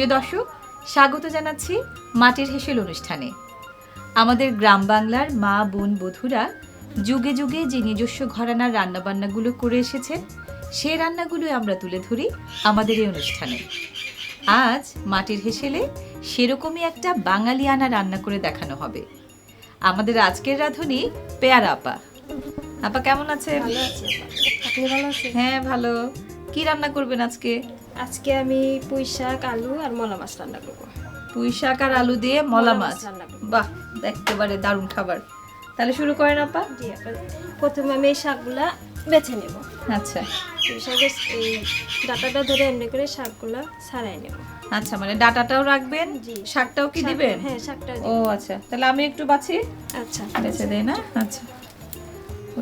প্রিয় দর্শক স্বাগত জানাচ্ছি মাটির হেসেল অনুষ্ঠানে। আমাদের গ্রাম বাংলার মা বোন বধুরা যুগে যুগে যে নিজস্ব ঘরানার রান্নাবান্নাগুলো করে এসেছেন সে রান্নাগুলো আমরা তুলে ধরি আমাদের এই অনুষ্ঠানে। আজ মাটির হেসেলে সেরকমই একটা বাঙালিয়ানা রান্না করে দেখানো হবে। আমাদের আজকের রাঁধুনি পেয়ারা আপা। আপা কেমন আছি আছেন? হ্যাঁ ভালো। কি রান্না করবেন আজকে? আজকে আমি পুঁই শাক আলু আর মলা মাছ রান্না করব। পুঁই শাক আর আলু দিয়ে মলা মাছ বাহ একেবারে দারুণ খাবার। তাহলে শুরু করেন আপা। জি আপা। প্রথমে আমি এই শাকগুলা বেছে নেব। আচ্ছা। পুঁই শাকের এই ডাটাটা ধরে এমনি করে শাকগুলা ছাড়াই নেব। আচ্ছা মানে ডাটাটাও রাখবেন? শাকটাও কি দিবেন? হ্যাঁ শাকটা ও আচ্ছা। তাহলে আমি একটু বাছি? আচ্ছা। বেছে দেই না? আচ্ছা।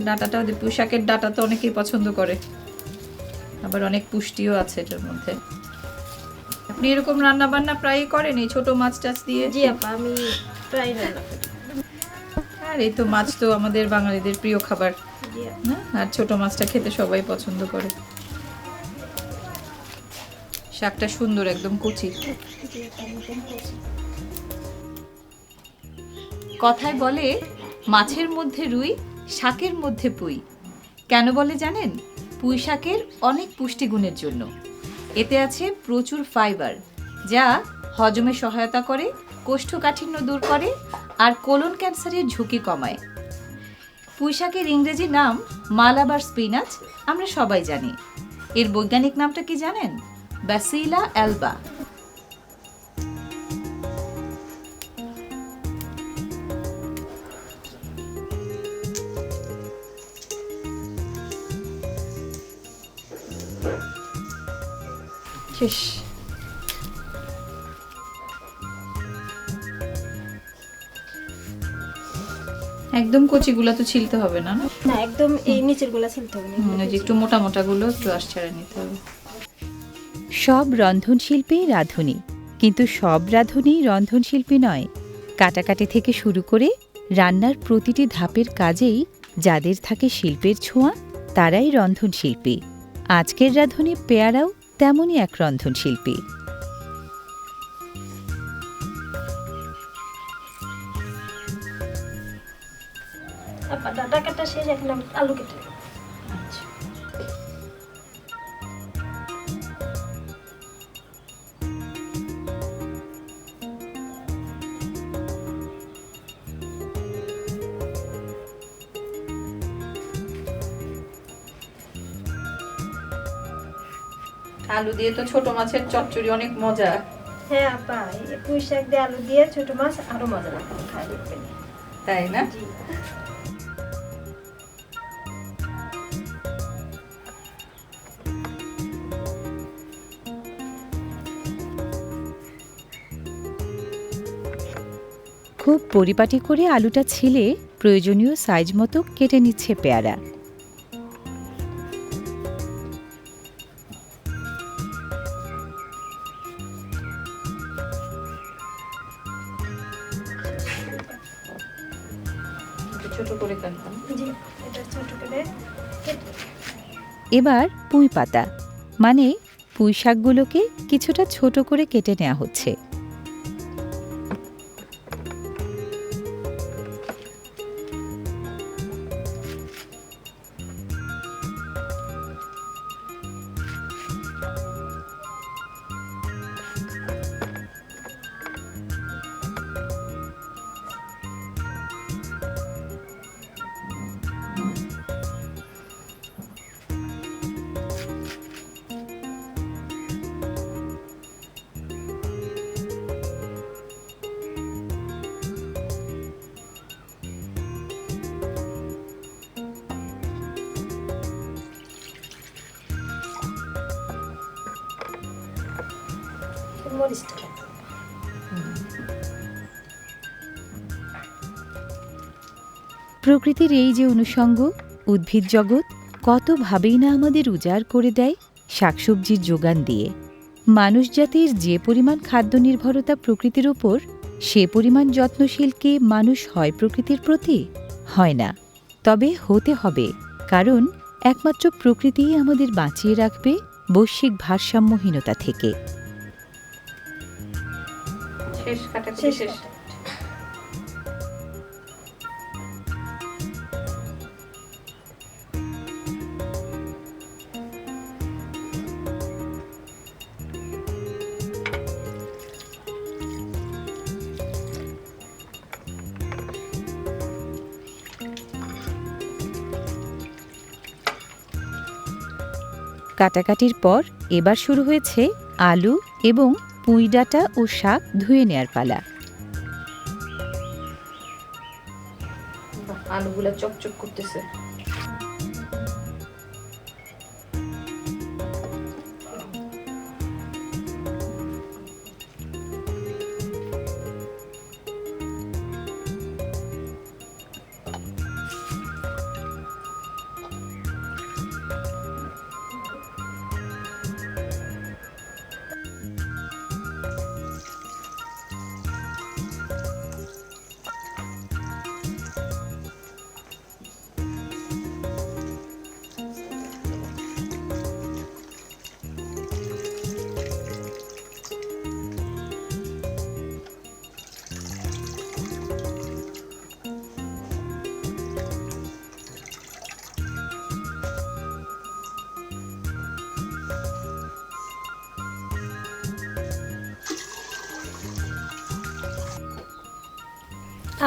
ডাটাটাও দিই পুঁই শাকের ডাটা তো অনেকেই পছন্দ করে। আবার অনেক পুষ্টিও আছে এটার মধ্যে। আপনি এরকম রান্না বান্না প্রায়ই করেন এই ছোট মাছ টাছ দিয়ে? জি আপা আমি প্রায় রান্না করি। আর এই তো মাছ তো আমাদের বাঙালিদের প্রিয় খাবার। না? আর ছোট মাছটা খেতে সবাই পছন্দ করে। শাকটা সুন্দর একদম কুচি। কথায় বলে মাছের মধ্যে রুই শাকের মধ্যে পুই। কেন বলে জানেন? পুঁই শাকের অনেক পুষ্টিগুণের জন্য। এতে আছে প্রচুর ফাইবার, যা হজমে সহায়তা করে, কোষ্ঠকাঠিন্য দূর করে আর কোলন ক্যান্সারের ঝুঁকি কমায়। পুঁইশাকের ইংরেজি নাম মালাবার স্পিনাচ আমরা সবাই জানি। এর বৈজ্ঞানিক নামটা কি জানেন? ব্যাসিলা অ্যালবা। শেষ একদম কচিগুলো তো ছিলতে হবে না না? একদম এই নিচেরগুলা ছিলতে হবে না যে একটু মোটা মোটা গুলো একটু আশ ছেড়ে নিতে হবে। সব রন্ধনশিল্পী রাঁধুনি কিন্তু সব রাঁধুনি রন্ধনশিল্পী নয়। কাটাকাটি থেকে শুরু করে রান্নার প্রতিটি ধাপের কাজেই যাদের থাকে শিল্পের ছোঁয়া তারাই রন্ধনশিল্পী। আজকের রাঁধুনি পেয়ারাও তেমনই এক রন্ধনশিল্পী। এখন আলু কেটে আলু দিয়ে তো ছোট মাছের চচ্চড়ি অনেক মজা। হ্যাঁ আপা এই পুঁই শাক দিয়ে আলু দিয়ে ছোট মাছ আরও মজা খাই তাই না? খুব পরিপাটি করে আলুটা ছিলে প্রয়োজনীয় সাইজ মতো কেটে নিচ্ছে পেয়ারা। এবার পুঁই পাতা মানে পুঁই শাকগুলোকে কিছুটা ছোট করে কেটে নেওয়া হচ্ছে। মরিচটা প্রকৃতির এই যে অনুষঙ্গ, উদ্ভিদ জগৎ কতভাবেই না আমাদের উজাড় করে দেয় শাকসবজির যোগান দিয়ে। মানুষ জাতির যে পরিমাণ খাদ্য নির্ভরতা প্রকৃতির ওপর, সে পরিমাণ যত্নশীল কে মানুষ হয় প্রকৃতির প্রতি? হয় না। তবে হতে হবে, কারণ একমাত্র প্রকৃতিই আমাদের বাঁচিয়ে রাখবে বৈশ্বিক ভারসাম্যহীনতা থেকে। শেষ কাটাকুটি শেষ শেষ। কাটাকাটির পর এবার শুরু হয়েছে আলু এবং পুঁই ডাঁটা ও শাক ধুয়ে নেয়ার পালা। আলুগুলো চকচক করতেছে।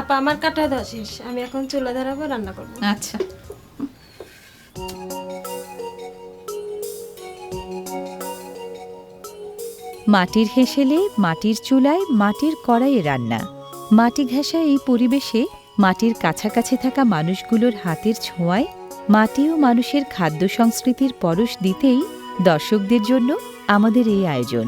আপা, আমার কাটা দেওয়া শেষ। আমি এখন চুলা ধরাবো রান্না করব। আচ্ছা। মাটির হেসেলে, মাটির চুলায়, মাটির কড়াইয়ে রান্না। মাটি ঘেঁষা এই পরিবেশে মাটির কাছাকাছি থাকা মানুষগুলোর হাতের ছোঁয়ায় মাটি ও মানুষের খাদ্য সংস্কৃতির পরশ দিতেই দর্শকদের জন্য আমাদের এই আয়োজন।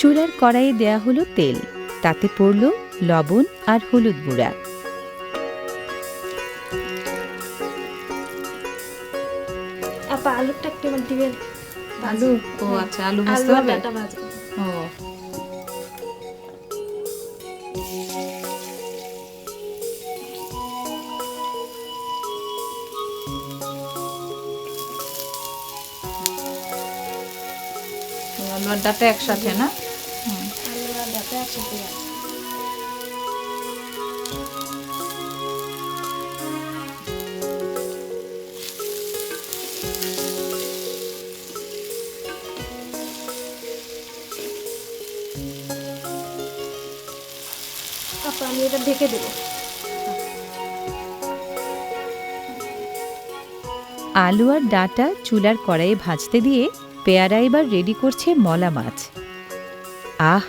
চুলার কড়াইয়ে দেয়া হলো তেল। তাতে পড়ল লবণ আর হলুদ গুঁড়া। আপা আলুটা একটু আমার দিবেন। আলু? ও আচ্ছা আলু ভাজতে হবে ও আলু আর ডাটা একসাথে না? ঢেকে দেব। আলু আর ডাটা চুলার কড়াইয়ে ভাজতে দিয়ে পেয়ারা এবার রেডি করছে মলা মাছ। আহ,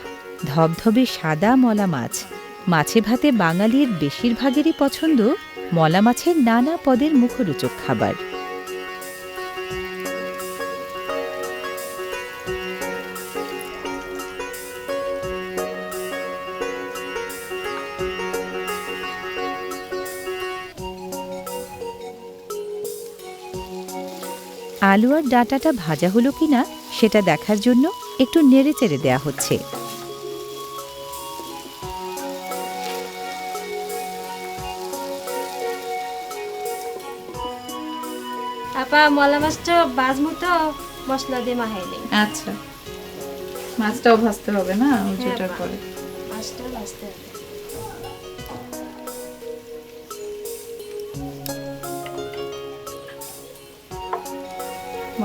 ধবধবে সাদা মলা মাছ। মাছে ভাতে বাঙালির বেশিরভাগেরই পছন্দ মলা মাছের নানা পদের মুখরোচক খাবার। আলু আর ডাঁটাটা ভাজা হলো কিনা সেটা দেখার জন্য একটু নেড়ে চেড়ে দেয়া হচ্ছে। আপা মলা মাছটা বাজমু তো মশলা দিয়ে মাহাই নেই আচ্ছা। মাছটাও ভাজতে হবে না ওইটার মা। পরে মাছটা ভাজতে হবে।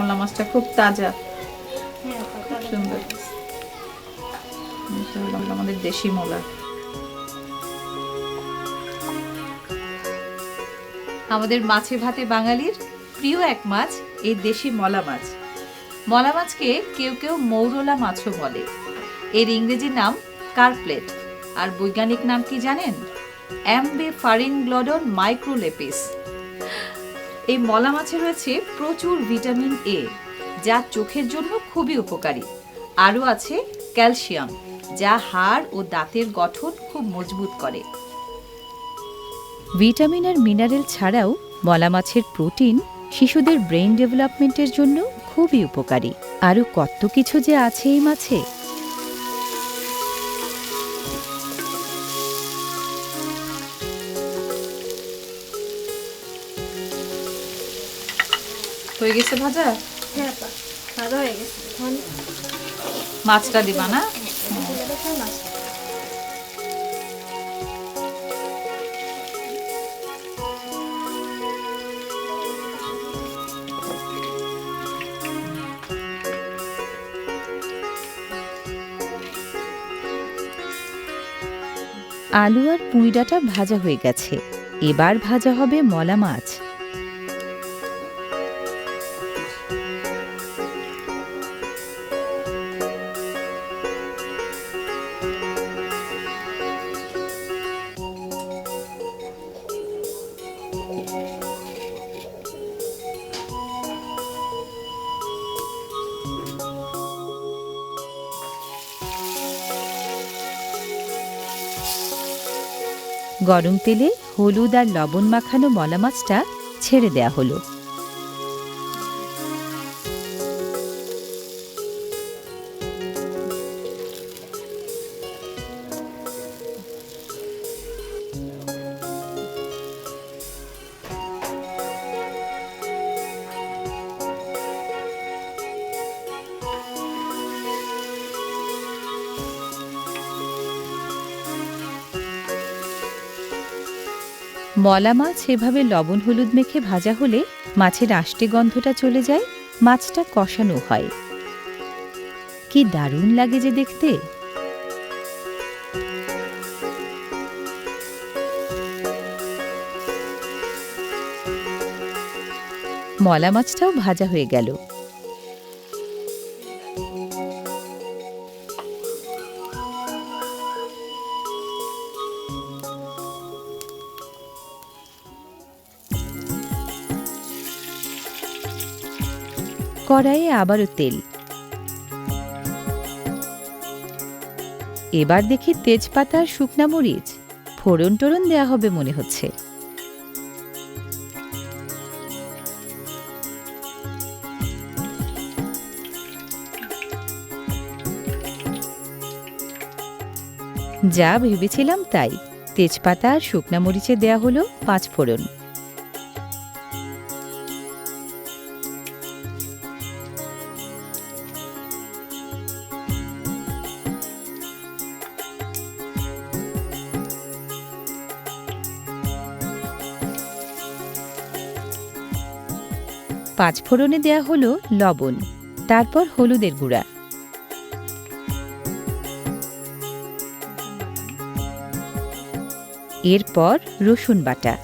মলা মাছটা খুব তাজা। হ্যাঁ তাহলে সুন্দর। আমাদের দেশি মলা আমাদের মাছে ভাতে বাঙালির প্রিয় এক মাছ এই দেশি মলা মাছ। মলা মাছকে কেউ কেউ মৌরলা মাছও বলে। এর ইংরেজি নাম কার্পলেট। আর বৈজ্ঞানিক নাম কি জানেন? অ্যাম্বে ফারিনগ্লডন মাইক্রোলেপিস। এই মলা মাছে রয়েছে প্রচুর ভিটামিন এ যা চোখের জন্য খুবই উপকারী। আরও আছে ক্যালসিয়াম, যা হাড় ও দাঁতের গঠন খুব মজবুত করে। ভিটামিন আর মিনারেল ছাড়াও মলা মাছের প্রোটিন শিশুদের ব্রেন ডেভেলপমেন্টের জন্য খুবই উপকারী। আরও কত কিছু যে আছে এই মাছে? হয়ে গেছে ভাজা? হ্যাঁ হয়ে গেছে। মাছটা দিবা না? মাছ আলু আর পুঁই পুঁইডাটা ভাজা হয়ে গেছে। এবার ভাজা হবে মলা মাছ। গরম তেলে হলুদ আর লবণ মাখানো মলা মাছটা ছেড়ে দেয়া হলো। মলা মাছ এভাবে লবণ হলুদ মেখে ভাজা হলে মাছের আষ্টে গন্ধটা চলে যায়, মাছটা কষানো হয়। কি দারুণ লাগে যে দেখতে। মলা মাছটাও ভাজা হয়ে গেল। কড়াইয়ে আবারও তেল। এবার দেখি তেজপাতা আর শুকনা মরিচ। ফোড়ন টোড়ন দেয়া হবে মনে হচ্ছে। যা ভেবেছিলাম তাই। তেজপাতা আর শুকনা মরিচে দেয়া হলো পাঁচ ফোড়ন। পাঁচ ফোড়নে দেয়া হলো লবণ, তারপর হলুদের গুঁড়া। এরপর রসুন বাটা।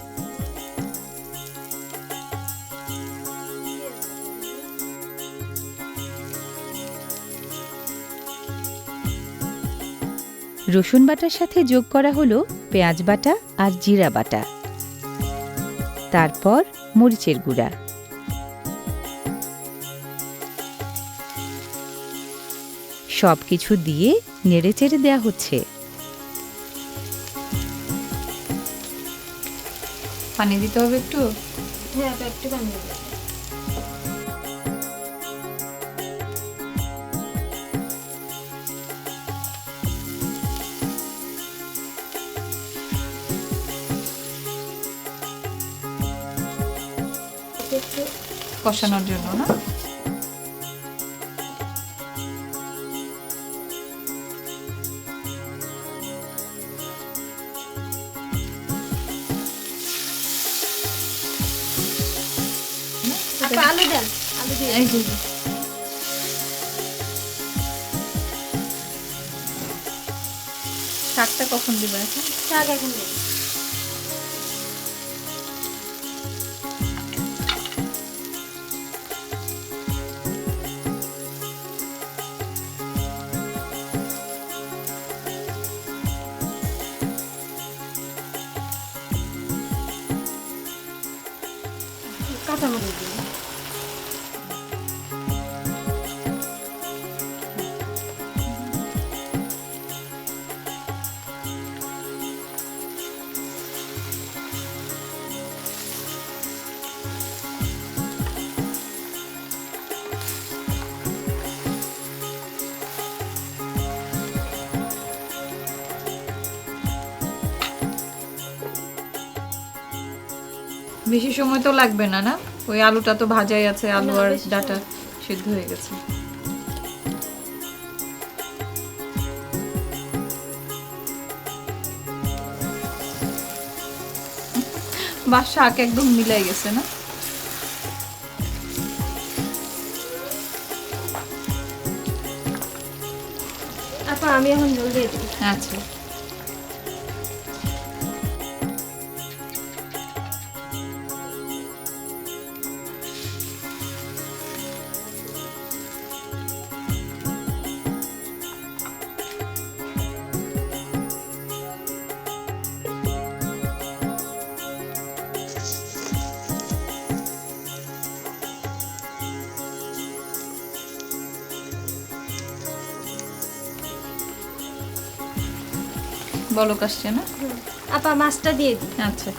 রসুন বাটার সাথে যোগ করা হলো পেঁয়াজ বাটা আর জিরা বাটা। তারপর মরিচের গুঁড়া। সব কিছু দিয়ে নেড়েচেড়ে দেয়া হচ্ছে। পানি দিতে হবে একটু? হ্যাঁ একটু পানি একটু কষানোর জন্য না? আলু দেন আলু দিয়ে এই। শাকটা কখন দিবে এখন? শাক এখন কাঁচামরিচ দিন বেশি সময় তো লাগবে না না? ওই আলুটা তো ভাজাই আছে আলু আর ডাটা সিদ্ধ হয়ে গেছে। বা শাক একদম মিলাই গেছে না? আমি এখন জল দিয়ে দিই। আচ্ছা। বলক আসছে না? আপা মাছটা দিয়ে দিই আচ্ছা।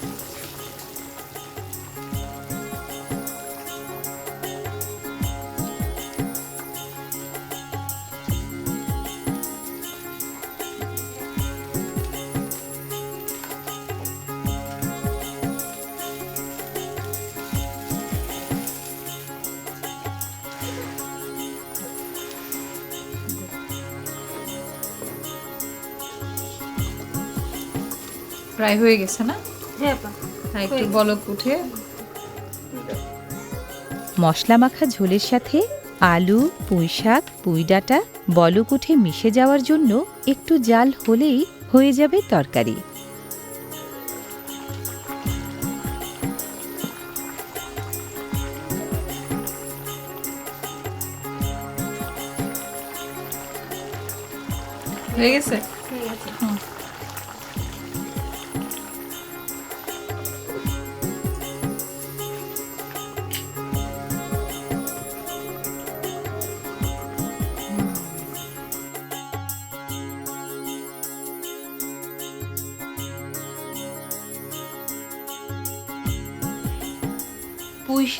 প্রায় হয়ে গেছে না? হ্যাঁ একটু হয়ে গেছে। বলক উঠে। মশলা মাখা ঝোলের সাথে আলু পুঁই শাক পুঁই ডাঁটা বলক উঠে মিশে যাওয়ার জন্য একটু জাল হলেই হয়ে যাবে তরকারি। হয়ে গেছে?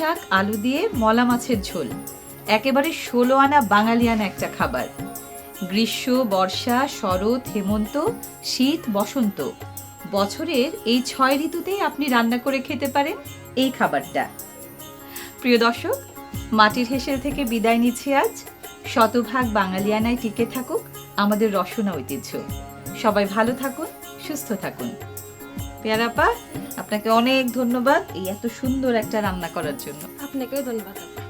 শাক, আলু দিয়ে মলা মাছের ঝোল। একেবারে ষোলো আনা বাঙালিয়ানা একটা খাবার। গ্রীষ্ম, বর্ষা, শরৎ, হেমন্ত, শীত, বসন্ত। বছরের এই ছয় ঋতুতেই আপনি রান্না করে খেতে পারেন এই খাবারটা। প্রিয় দর্শক, মাটির হেসেল থেকে বিদায় নিচ্ছি আজ। শতভাগ বাঙালিয়ানায় টিকে থাকুক আমাদের রসনা ঐতিহ্য। সবাই ভালো থাকুন, সুস্থ থাকুন। পেয়ারাপা আপনাকে অনেক ধন্যবাদ এই এত সুন্দর একটা রান্না করার জন্য। আপনাকেও ধন্যবাদ।